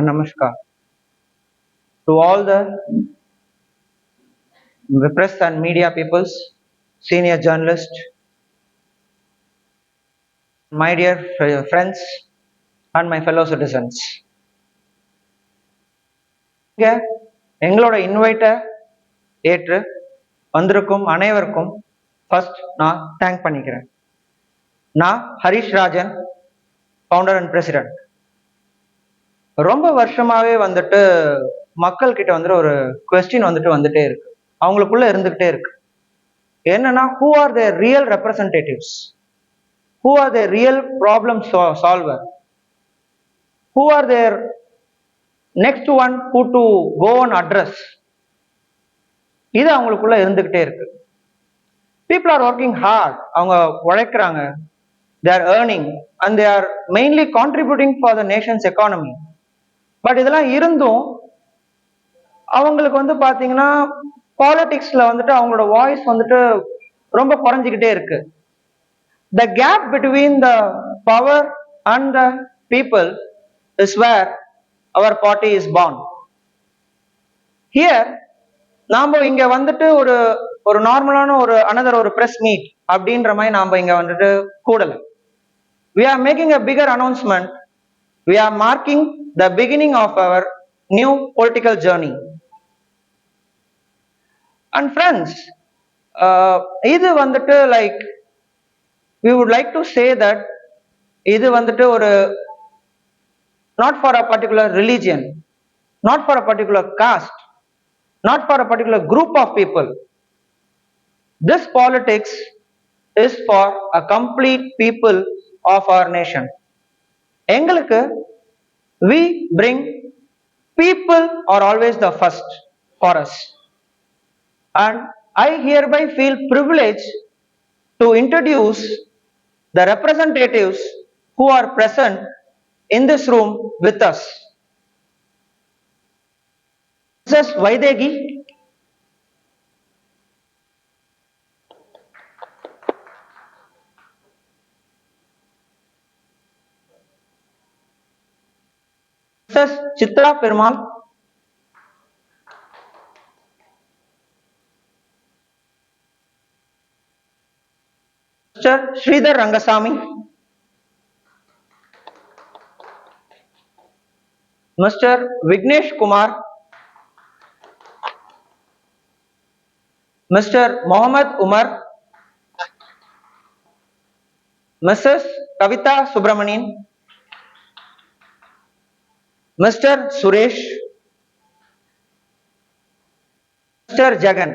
and namaskar to all the press and media peoples, senior journalists, my dear friends and my fellow citizens. இங்க எங்களோட இன்வைட்டை ஏற்று வந்திருக்கும் அனைவருக்கும் first நான் thank பண்ணிக்கிறேன் நான் Harish Rajan founder and president ரொம்ப வருஷமாவே வந்துட்டு மக்கள் கிட்ட வந்துட்டு ஒரு கொஸ்டின் வந்துட்டு வந்துட்டே இருக்கு. அவங்களுக்குள்ள இருந்துகிட்டே இருக்கு. என்னன்னா who are their real representatives who are their real problem solver who are their next one who to go and address இது அவங்களுக்குள்ள இருந்துகிட்டே இருக்கு. பீப்புள் ஆர் ஒர்க்கிங் ஹார்ட் அவங்க உழைக்கிறாங்க. They are earning and they are mainly contributing for the nation's economy but இதெல்லாம் இருந்தும் அவங்களுக்கு வந்து பார்த்தீங்கன்னா பாலிட்டிக்ஸில் வந்துட்டு அவங்களோட வாய்ஸ் வந்துட்டு ரொம்ப குறைஞ்சிக்கிட்டே இருக்கு. The gap between the power and the people is where our party is born here நாம் இங்கே வந்துட்டு ஒரு ஒரு நார்மலான ஒரு அனதர் ஒரு ப்ரெஸ் மீட் அப்படின்ற மாதிரி நாம் இங்கே வந்துட்டு கூடலை. We are making a figure announcement we are marking the beginning of our new political journey and friends uh, இது வந்துட்டு like we would like to say that இது வந்துட்டு ஒரு not for a particular religion not for a particular caste not for a particular group of people this politics is for a complete people of our nation எங்களுக்கு we bring people are always the first for us. And i hereby feel privileged to introduce the representatives who are present in this room with us. Mrs vaidegi versus Chitra Perumal. Sridhar Rangaswamy. Mister Vignesh Kumar. Mister Mohammed Umar. Mrs Kavitha Subramanian. Mister Suresh mister Jegan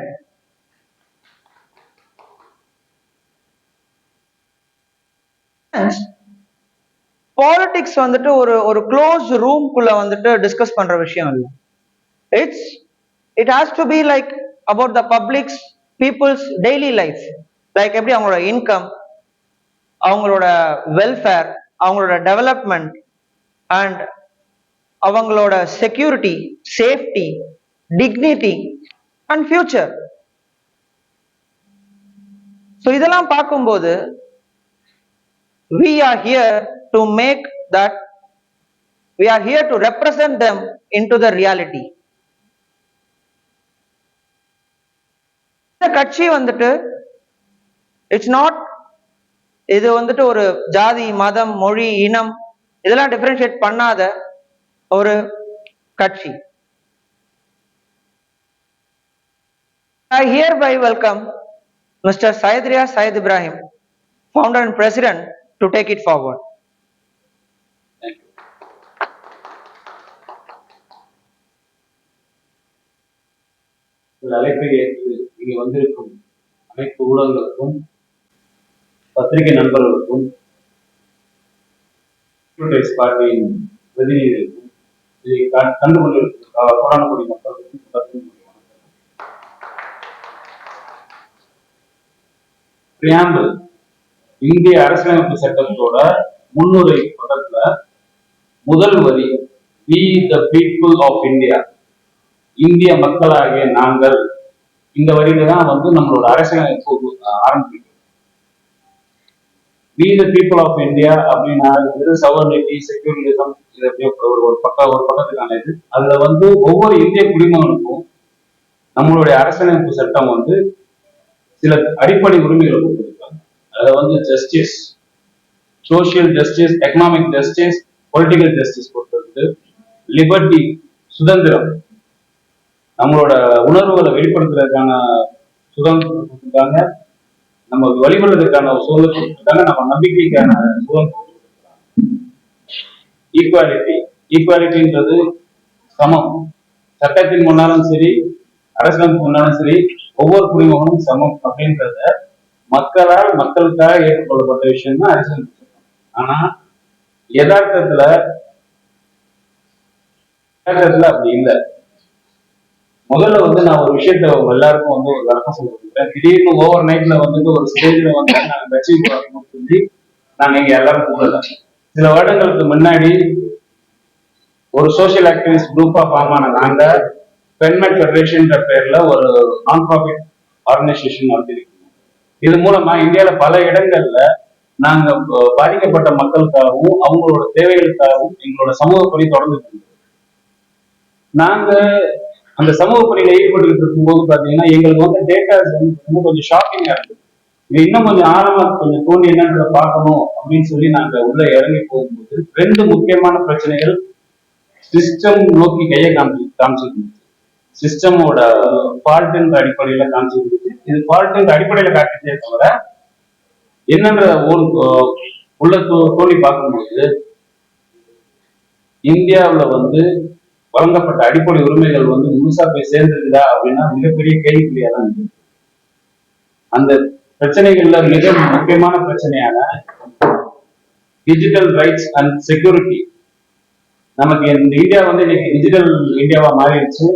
politics வந்துட்டு ஒரு ஒரு close ரூம்குள்ள வந்துட்டு discuss பண்ற விஷயம் இல்லை. It's it has to be like about the publics people's daily life like எப்படி அவங்களோட இன்கம் அவங்களோட வெல்ஃபேர் அவங்களோட டெவலப்மெண்ட் அண்ட் அவங்களோட security safety dignity and future so இதெல்லாம் பார்க்கும்போது we are here to make that we are here to represent them into the reality இந்த கட்சி வந்துட்டு இட்ஸ் நாட் இது வந்துட்டு ஒரு ஜாதி மதம் மொழி இனம் இதெல்லாம் டிஃபரன்ஷியேட் பண்ணாத ஒரு கட்சி I hereby welcome Mr. Saidria Said Ibrahim, founder and president, to take it forward. இந்த அழைப்பை ஏற்று இங்கு வந்திருக்கும் அனைத்து ஊடகங்களுக்கும் பத்திரிகை நண்பர்களுக்கும் பார்ட்டியின் பிரதிநிதிகளுக்கும் கண்டு கொண்டிருக்கும் கா- இந்திய அரசியலமைப்பு சட்டத்தோட முன்னுரை பக்கத்துல முதல் வரி we the people of India இந்திய மக்களாகிய நாங்கள் இந்த வரியில தான் வந்து நம்மளோட அரசியலமைப்பு ஆரம்பிக்கும் we the people of India அப்படின்னா சவர்னிட்டி செக்யூரிட்டிசம் இது அப்படியே ஒரு ஒரு பக்கம் ஒரு பக்கத்துக்கான இது. அதுல வந்து ஒவ்வொரு இந்திய குடிமகனுக்கும் நம்மளுடைய அரசியலமைப்பு சட்டம் வந்து சில அடிப்படை உரிமைகளை கொடுத்துருக்காங்க. அதுல வந்து justice social justice economic justice political justice கொடுத்துருக்கு. லிபர்ட்டி சுதந்திரம். நம்மளோட உணர்வுகளை வெளிப்படுத்துறதுக்கான சுதந்திரம் கொடுத்துருக்காங்க. நம்ம வழிபடுறதுக்கான ஒரு சுதந்திரம் நம்ம நம்பிக்கைக்கான சுதந்திரம் ஈக்குவாலிட்டி ஈக்குவாலிட்டின்றது சமம். சட்டத்தின் முன்னாலும் சரி அரசியலுக்கு முன்னாலும் சரி ஒவ்வொரு குடிமகனும் சமம் அப்படின்றத மக்களால் மக்களுக்காக ஏற்றுக்கொள்ளப்பட்ட விஷயம் தான் அரசியல் ஆனா யதார்த்தத்துல யதார்த்தத்துல அப்படி இல்லை. முதல்ல வந்து நான் ஒரு விஷயத்த எல்லாருக்கும் வந்து ஒரு விளக்கம் சொல்லிருக்கேன் திடீர்னு ஓவர் நைட்ல வந்துட்டு ஒரு ஸ்டேஜ்ல வந்து நாங்க அச்சீவ் பண்ணணும்னு சொல்லி நாங்க இங்க எல்லாரும் கூடல சில வருடங்களுக்கு முன்னாடி ஒரு சோசியல் ஆக்டிவிஸ்ட் குரூப்பா ஃபார்ம் ஆன நாங்க பெண்மெட் ஃபெடரேஷன்ற பேர்ல ஒரு நான் ப்ராஃபிட் ஆர்கனைசேஷன் நடத்திருக்கோம் இது மூலமா இந்தியால பல இடங்கள்ல நாங்க பாதிக்கப்பட்ட மக்களுக்காகவும் அவங்களோட தேவைகளுக்காகவும் எங்களோட சமூக பணி தொடர்ந்து நாங்க அந்த சமூக பணியில ஈடுபட்டு இருக்கும்போது பாத்தீங்கன்னா எங்களுக்கு வந்து டேட்டாஸ் வந்து கொஞ்சம் ஷாக்கிங்கா இருக்கு. இது இன்னும் கொஞ்சம் ஆழமா கொஞ்சம் தோண்டி என்னன்றத பார்க்கணும் அப்படின்னு சொல்லி நாங்க உள்ள இறங்கி போகும்போது ரெண்டு முக்கியமான பிரச்சனைகள் சிஸ்டம் நோக்கி கையை காமிச்சு காமிச்சிருந்துச்சு. சிஸ்டமோட ஃபால்ட்டுன்ற அடிப்படையில காமிச்சிருந்துச்சு. இது ஃபால்ட்டுன்ற அடிப்படையில காட்டுச்சே தவிர என்னன்ற ஊர் உள்ள தோ- தோண்டி பார்க்கும்போது இந்தியாவில் வந்து வழங்கப்பட்ட அடிப்படை உரிமைகள் வந்து முழுசா போய் சேர்ந்திருக்குதா அப்படின்னா மிகப்பெரிய கேள்விக்குறியா தான் இருக்கு. அந்த பிரச்சனைகள்ல மிக முக்கியமான பிரச்சனையான டிஜிட்டல் ரைட்ஸ் அண்ட் செக்யூரிட்டி நமக்கு இந்த இந்தியா வந்து இன்னைக்கு டிஜிட்டல் இந்தியாவா மாறிடுச்சு.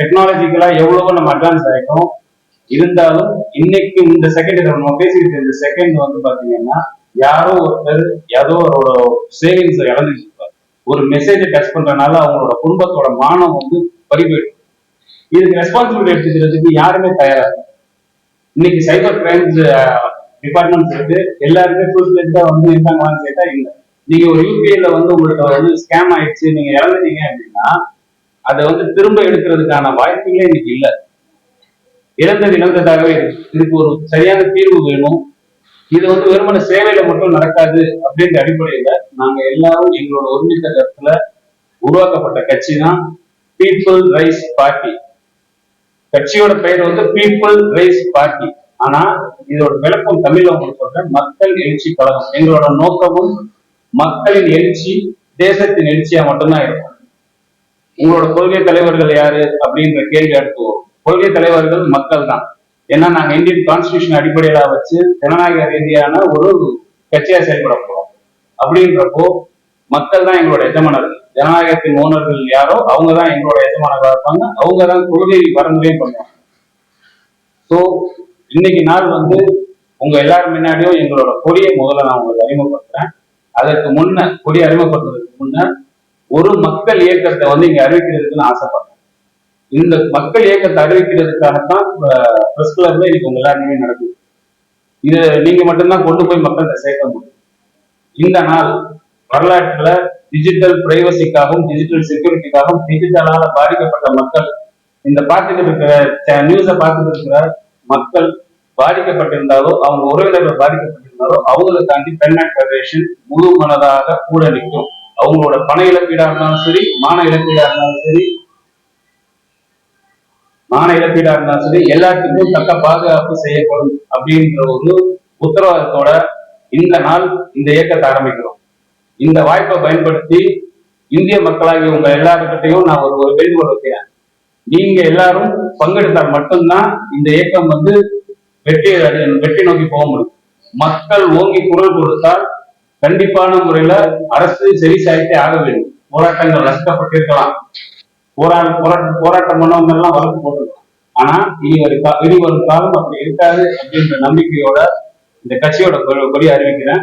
டெக்னாலஜிக்கலா எவ்வளவோ நம்ம அட்வான்ஸ் ஆயிட்டோம். இருந்தாலும் இன்னைக்கு இந்த செகண்ட் நம்ம பேசிக்கிட்டு இந்த செகண்ட் வந்து பாத்தீங்கன்னா யாரோ ஒருத்தர் ஏதோ ஒரு சேவிங்ஸ் இழந்துச்சு. ஒரு மெசேஜை டச் பண்றதுனால அவங்களோட குடும்பத்தோட மானம் வந்து பறி போயிடும் இதுக்கு ரெஸ்பான்சிபிலிட்டி எடுத்துக்கிறதுக்கு யாருமே தயாரா இன்னைக்கு சைபர் கிரைம்ஸ் டிபார்ட்மெண்ட்ஸ் இருக்கு. எல்லாருமே ஃபுல் ஃபிளெஜ்டா வந்து இருக்காங்களான்னு கேட்டா இல்ல. நீங்க ஒரு யூபிஐல வந்து உங்களுக்கு வந்து ஸ்கேம் ஆயிடுச்சு நீங்க இறந்துட்டீங்க அப்படின்னா அதை வந்து திரும்ப எடுக்கிறதுக்கான வாய்ப்புகளே இன்னைக்கு இல்ல. இறந்தது இழந்ததாகவே இதுக்கு ஒரு சரியான தீர்வு வேணும். இது வந்து வெறுமன சேவையில மட்டும் நடக்காது அப்படின்ற அடிப்படையில நாங்க எல்லாரும் எங்களோட ஒருமித்த கருத்துல உருவாக்கப்பட்ட கட்சி தான் பீப்புள் ரைஸ் பார்ட்டி கட்சியோட பெயர் வந்து பீப்புள் ரைஸ் பார்ட்டி ஆனா இதோட விளக்கம் தமிழ்ல உங்களுக்கு சொல்றேன். மக்கள் எழுச்சி கழகம். எங்களோட நோக்கமும் மக்களின் எழுச்சி தேசத்தின் எழுச்சியா மட்டும்தான் இருக்கும். உங்களோட கொள்கை தலைவர்கள் யாரு அப்படின்ற கேள்வி அடுத்துவோம். கொள்கை தலைவர்கள் மக்கள் தான் ஏன்னா நாங்க இந்தியன் கான்ஸ்டியூஷன் அடிப்படையில வச்சு ஜனநாயக ரீதியான ஒரு கட்சியா செயல்பட போறோம். அப்படின்றப்போ மக்கள் தான் எங்களோட எஜமானர்கள் ஜனநாயகத்தின் ஓனர்கள் யாரோ அவங்க தான் எங்களோட எஜமானர்களா இருப்பாங்க. அவங்க தான் கொள்கை வரமுறையும் பண்ணுவாங்க. ஸோ இன்னைக்கு நாள் வந்து உங்க எல்லாரும் முன்னாடியும் எங்களோட கொடியை முதல்ல நான் உங்களுக்கு அறிமுகப்படுத்துறேன். அதற்கு முன்ன கொடி அறிமுகப்படுத்துறதுக்கு முன்ன ஒரு மக்கள் இயக்கத்தை வந்து இங்க அறிவிக்கிறதுக்கு நான் ஆசைப்படுறேன் இந்த மக்கள் இயக்கத்தை அறிவிக்கிறதுக்காகத்தான் பிரஸ் கிளப்ல இன்னைக்கு உங்க எல்லாருமே நடக்குது. இது நீங்க மட்டும்தான் கொண்டு போய் மக்கள்கிட்ட சேர்க்க முடியும். இந்த நாள் வரலாற்றுல டிஜிட்டல் பிரைவசிக்காகவும் டிஜிட்டல் செக்யூரிட்டிக்காகவும் டிஜிட்டலால பாதிக்கப்பட்ட மக்கள் இந்த பார்த்துட்டு இருக்கிற நியூஸை பார்த்துட்டு இருக்கிற மக்கள் பாதிக்கப்பட்டிருந்தாலோ அவங்க உறவினர்கள் பாதிக்கப்பட்டிருந்தாலோ அவங்களுக்காண்டி பெண்ணாட் ஃபெடரேஷன் முழு மனதாக கூட நிற்கும். அவங்களோட பண இழப்பீடா இருந்தாலும் சரி மான இழப்பீடா இருந்தாலும் சரி மான இழப்பீடா இருந்தாலும் சரி எல்லாத்துக்கும் தக்க பாதுகாப்பு செய்யப்படும் அப்படின்ற ஒரு உத்தரவாதத்தோட இந்த நாள் இந்த இயக்கத்தை ஆரம்பிக்கிறோம். இந்த வாய்ப்பை பயன்படுத்தி இந்திய மக்களாகிய உங்க எல்லாருக்கிட்டையும் நான் ஒரு ஒரு வேண்டுகோள் வைக்கிறேன் நீங்க எல்லாரும் பங்கெடுத்தால் மட்டும்தான் இந்த இயக்கம் வந்து வெற்றி வெற்றி நோக்கி போக முடியும். மக்கள் ஓங்கி குரல் கொடுத்தால் கண்டிப்பான முறையில அரசு சரி சாய்த்தே ஆக வேண்டும். போராட்டங்கள் நஷ்டப்பட்டிருக்கலாம் போரா போராட்டம் போராட்டம் பண்ணவங்க எல்லாம் வழக்கு போட்டிருக்கலாம். ஆனா இனி ஒரு இனி வரும் காலம் அப்படி இருக்காது அப்படின்ற நம்பிக்கையோட இந்த கட்சியோட கொடி அறிவிக்கிறேன்.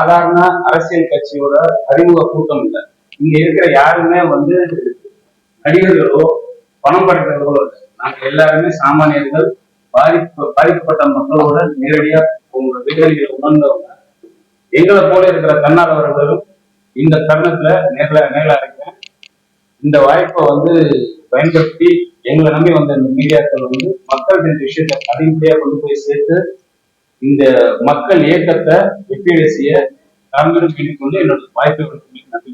சாதாரண அரசியல் கட்சியோட அறிமுக கூட்டம் இல்லை. இங்க இருக்கிற யாருமே வந்து நடிகர்களோ பணம் படைத்தவர்களோ இல்லை. நாங்க எல்லாருமே சாமானியர்கள் பாதிப்பு பாதிக்கப்பட்ட மக்களோட நேரடியா உங்களோட வேதனைகளை உணர்ந்தவங்க. எங்களை போல இருக்கிற தன்னார்வலர்களும் இந்த தருணத்துல நேர்ல நேரில் இருக்கிறேன் இந்த வாய்ப்பை வந்து பயன்படுத்தி எங்களை நம்பி வந்த இந்த மீடியாக்கள் வந்து மக்கள் இந்த விஷயத்தை அதிகப்படியா கொண்டு போய் சேர்த்து இந்த மக்கள் இயக்கத்தை வெற்றி செய்ய தாங்களும் கொண்டு என்னோட வாய்ப்பை நன்றி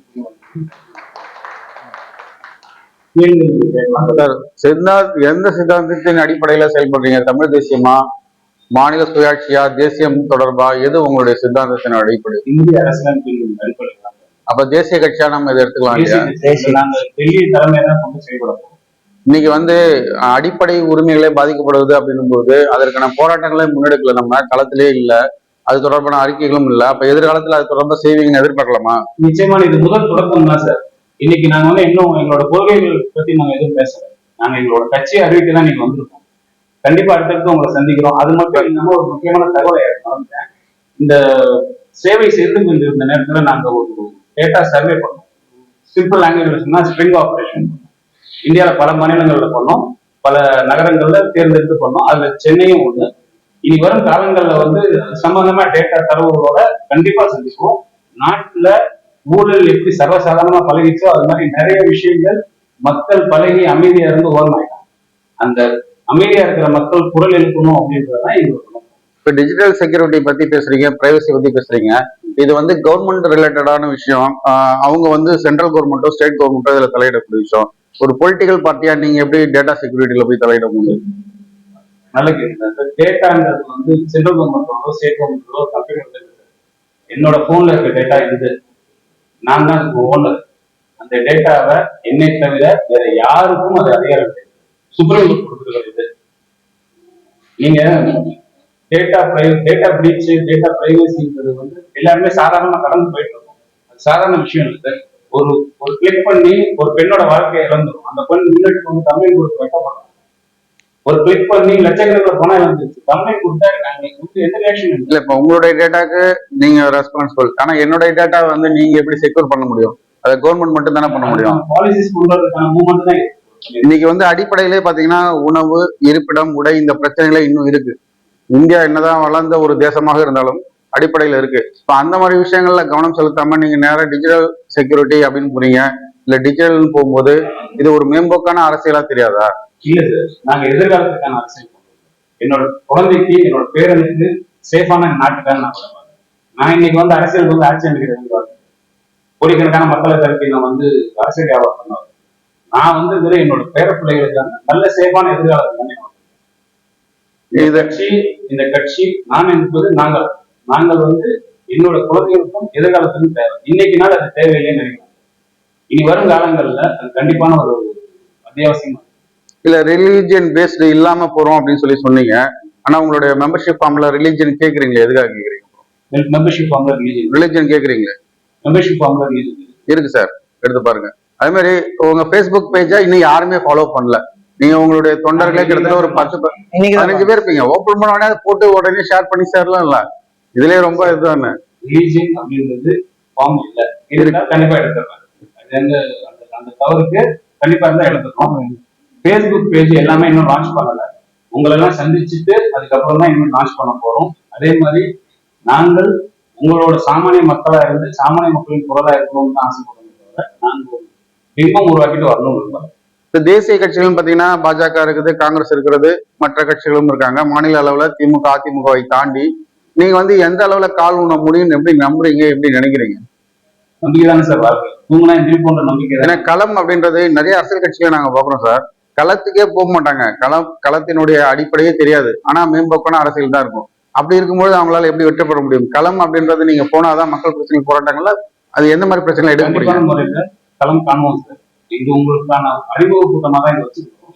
எந்த சித்தாந்தத்தின் அடிப்படையில செயல்படுறீங்க? தமிழ் தேசியமா? மாநில சுயாட்சியா? தேசியம் தொடர்பா? எது உங்களுடைய சித்தாந்தத்தின் அடிப்படை? இந்திய அரசியலமைப்பின் அடிப்படையில். அப்ப தேசிய கட்சியா நம்ம இதை எடுத்துக்கலாம் டெல்லி தலைமை தான் கொண்டு செயல்பட போறோம். இன்னைக்கு வந்து அடிப்படை உரிமைகளே பாதிக்கப்படுவது அப்படின்னும் போது அதற்கான போராட்டங்களே முன்னெடுக்கல நம்ம களத்திலே இல்லை. அது தொடர்பான அறிக்கைகளும் இல்லை. அப்ப எதிர்காலத்துல அது தொடர்பாக செய்வீங்கன்னு எதிர்பார்க்கலாமா? நிச்சயமா இது முதல் தொடக்கம் தான் சார். இன்னைக்கு நாங்க வந்து இன்னும் எங்களோட கொள்கைகள் பத்தி நாங்க எதுவும் பேசல. நாங்க எங்களோட கட்சியை அறிவிக்க தான் நீங்க வந்திருக்கோம். கண்டிப்பா அடுத்தடுத்து உங்களை சந்திக்கிறோம். அது மட்டும் இல்லாம ஒரு முக்கியமான தகவலை மறந்துட்டேன் இந்த சேவை செய்து கொண்டிருந்த நேரத்துல நாங்க ஒரு டேட்டா சர்வே பண்ணோம். சிம்பிள் லாங்குவேஜ் சொன்னா ஸ்ட்ரிங் ஆபரேஷன் இந்தியால பல மாநிலங்களில் பண்ணோம். பல நகரங்கள்ல தேர்ந்தெடுத்து பண்ணோம். அதுல சென்னையும் ஒண்ணு. இனி வரும் காலங்கள்ல வந்து சம்பந்தமா டேட்டா தரவுகளோட கண்டிப்பா சந்திப்போம். நாட்டுல ஊழல் எப்படி சர்வசாதாரணமா பழகிச்சோ அது மாதிரி நிறைய விஷயங்கள் மக்கள் பழகி அமைதியா இருந்து ஓரமாயிட்டாங்க. அந்த அமைதியா இருக்கிற மக்கள் குரல் எழுப்பணும் அப்படின்றதுதான் எங்களோட இப்ப டிஜிட்டல் செக்யூரிட்டி பத்தி பேசுறீங்க பிரைவசி பத்தி பேசுறீங்க. இது வந்து கவர்மெண்ட் ரிலேட்டடான விஷயம். ஆஹ் அவங்க வந்து சென்ட்ரல் கவர்மெண்ட்டோ ஸ்டேட் கவர்மெண்ட்டோ இதுல தலையிடக்கூடிய விஷயம். ஒரு பொலிட்டிக்கல் பார்ட்டியா நீங்க எப்படி டேட்டா செக்யூரிட்டியில போய் தலையிட முடியும்? நல்ல கேள்வி. டேட்டாங்கிறது டேட்டான்றது வந்து சென்ட்ரல் கவர்மெண்ட்டோட ஸ்டேட் கவர்மெண்ட்டோட கம்ப்யூட்டர் என்னோட போன்ல இருக்க டேட்டா இது. நான் தான் ஓனர் அந்த டேட்டாவை என்னை தவிர வேற யாருக்கும் அது அதிகாரம் சுப்ரீம் கோர்ட் கொடுத்துருக்கிறது இது. நீங்க டேட்டா டேட்டா பிரீச் டேட்டா பிரைவசிங்கிறது வந்து எல்லாருமே சாதாரணமா கடந்து போயிட்டு இருக்கோம். அது சாதாரண விஷயம் இல்லை ஒரு ஒரு கிளிக் பண்ணி ஒரு பெண்ணோட வாழ்க்கையை இழந்துரும். அந்த பெண் முன்னாடி வந்து தமிழ் கொடுத்து வைக்கப்படுறாங்க ஒரு கிளிக் பண்ணி லட்சக்கணக்கில் பணம் இழந்துருச்சு. தமிழ் கொடுத்தா நாங்க வந்து எந்த ரியாக்ஷன் இல்லை இப்ப உங்களுடைய டேட்டாக்கு நீங்க ரெஸ்பான்சிபிள் ஆனா என்னுடைய டேட்டா வந்து நீங்க எப்படி செக்யூர் பண்ண முடியும்? அதை கவர்மெண்ட் மட்டும் தானே பண்ண முடியும்? பாலிசிஸ் கொண்டுறதுக்கான மூவ்மெண்ட் தான். இன்னைக்கு வந்து அடிப்படையிலே பாத்தீங்கன்னா உணவு இருப்பிடம் உடை இந்த பிரச்சனைகளே இன்னும் இருக்கு. இந்தியா என்னதான் வளர்ந்த ஒரு தேசமாக இருந்தாலும் அடிப்படையில இருக்கு. இப்ப அந்த மாதிரி விஷயங்கள்ல கவனம் செலுத்தாம நீங்க நேரா டிஜிட்டல் செக்யூரிட்டி அப்படின்னு போறீங்க இல்ல டிஜிட்டல் போகும்போது இது ஒரு மேம்போக்கான அரசியலா தெரியாதா? இல்ல சார் நாங்க எதிர்காலத்துக்கான அரசியல். என்னோட குழந்தைக்கு என்னோட பேரனுக்கு சேஃபான நாட்டுக்கான நான். நான் இன்னைக்கு வந்து அரசியல் வந்து ஆட்சி அமைக்கிறது கோடிக்கணக்கான மக்களை திரட்டி நான் வந்து அரசியல் வியாபாரம் பண்ணுவேன். நான் வந்து இதுல என்னோட பேர பிள்ளைகளுக்கான நல்ல சேஃபான எதிர்காலத்தை தான் நான் இந்த கட்சி இந்த கட்சி நான் என்பது நாங்கள். நாங்கள் வந்து என்னோட குழந்தைகளுக்கும் எதிர்காலத்துக்கும் தேவை. இன்னைக்கு நாள் அது தேவையில்லைன்னு நினைக்கிறேன் இனி வரும் காலங்கள்ல அது கண்டிப்பான ஒரு அத்தியாவசியம் இல்ல ரிலீஜியன் பேஸ்டு இல்லாம போறோம் அப்படின்னு சொல்லி சொன்னீங்க. ஆனா உங்களுடைய மெம்பர்ஷிப் ஃபார்ம்ல ரிலீஜியன் கேக்குறீங்களே எதுக்காக கேக்குறீங்க? மெம்பர்ஷிப் ஃபார்ம்ல ரிலீஜன் ரிலீஜியன் கேக்குறீங்களே? மெம்பர்ஷிப் ஃபார்ம்ல ரிலீஜன் இருக்கு சார். எடுத்து பாருங்க. அதே மாதிரி உங்க ஃபேஸ்புக் பேஜை இன்னும் யாருமே ஃபாலோ பண்ணல. நீங்க உங்களுடைய தொண்டர்களே கிட்டத்தட்ட ஒரு பத்து பதினஞ்சு பேர் இருப்பீங்க. ஓப்பன் பண்ண உடனே போட்டு உடனே ஷேர் பண்ணி ஷேர்லாம் இல்ல? இதுலயே ரொம்ப இதுதானே? ரிலீஜன் அப்படின்றது ஃபார்ம் இல்ல. இருந்தா கண்டிப்பா வந்து அந்த அந்த தவறுக்கு கண்டிப்பா இருந்தா எடுத்துருவோம் ஃபேஸ்புக் பேஜ் எல்லாமே இன்னும் லான்ச் பண்ணல. உங்களெல்லாம் சந்திச்சுட்டு அதுக்கப்புறம் தான் இன்னும் லான்ச் பண்ண போறோம். அதே மாதிரி நாங்கள் உங்களோட சாமானிய மக்களா இருந்து சாமானிய மக்களின் குரலா இருக்கணும்னு ஆசைப்படுறோம் நாங்கள் பிம்பம் உருவாக்கிட்டு வரணும் விரும்பல. இந்த தேசிய கட்சிகளும் பாத்தீங்கன்னா பாஜக இருக்குது காங்கிரஸ் இருக்கிறது மற்ற கட்சிகளும் இருக்காங்க. மாநில அளவுல திமுக அதிமுகவை தாண்டி நீங்க வந்து எந்த அளவுல கால் ஊன முடியும்னு எப்படி நம்புறீங்க எப்படி நினைக்கிறீங்க? சார் வாழ்க்கை. நம்பிக்கை ஏன்னா களம் அப்படின்றது நிறைய அரசியல் கட்சிகளை நாங்க பாக்குறோம் சார். களத்துக்கே போக மாட்டாங்க. களம் களத்தினுடைய அடிப்படையே தெரியாது. ஆனா மேம்போக்கான அரசியல் தான் இருக்கும். அப்படி இருக்கும்போது அவங்களால எப்படி வெற்றி பெற முடியும்? களம் அப்படின்றது நீங்க போனாதான் மக்கள் பிரச்சனை போராட்டங்கள்ல அது எந்த மாதிரி பிரச்சனை எடுக்க முடியும் களம் காணுவோம் சார். இது உங்களுக்கான அறிமுக கூட்டமா தான் இதை வச்சிருக்கோம்.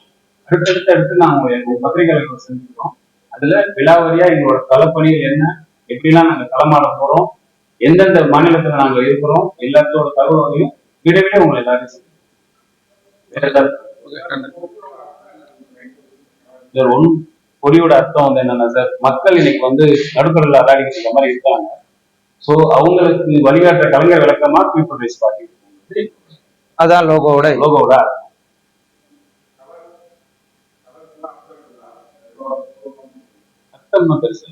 அடுத்தடுத்து அடுத்து நாங்க எங்க பத்திரிகையாளர்கள் செஞ்சுக்கிறோம் அதுல விழாவரியா எங்களோட களப்பணிகள் என்ன? எப்படிலாம் நாங்க களமாட போறோம்? எந்தெந்த மாநிலத்துல நாங்க இருக்கிறோம்? எல்லாத்தோட தகவலையும் விரைவில் உங்களை எல்லாரும் ஒன் பொடியோட அர்த்தம் வந்து என்னன்னா சார் மக்கள் இன்னைக்கு வந்து அலாடிக்கிட்டு இருக்க மாதிரி இருக்காங்க. சோ அவங்களுக்கு வழிகாட்டுற கலைஞர் விளக்கமா பீப்புள் ரைஸ் பார்ட்டி அதான் லோகோவோட லோகோட தான் பெருசு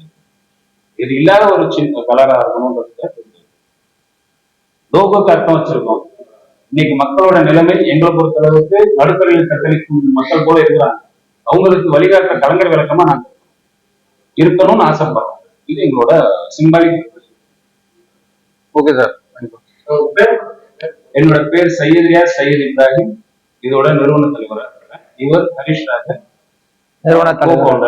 இது இல்லாத ஒரு சின்ன கலரா இருக்கணும்ன்றது லோகோக்கு அர்த்தம் வச்சிருக்கோம். இன்னைக்கு மக்களோட நிலைமை எங்களை பொறுத்தளவுக்கு நடுத்தரையில் தத்தளிக்கும் மக்கள் போல இருக்கிறாங்க. அவங்களுக்கு வழிகாட்டுற கலைஞர் விளக்கமா நாங்க இருக்கணும்னு ஆசைப்படுறோம். இது எங்களோட சிம்பாலிக் ஓகே சார் என்னோட பேர் சையதியா சையத் இப்ராஹிம். இதோட நிறுவன தலைவராக இவர் ஹரிஷ் ராஜன். நிறுவன தலைவர்.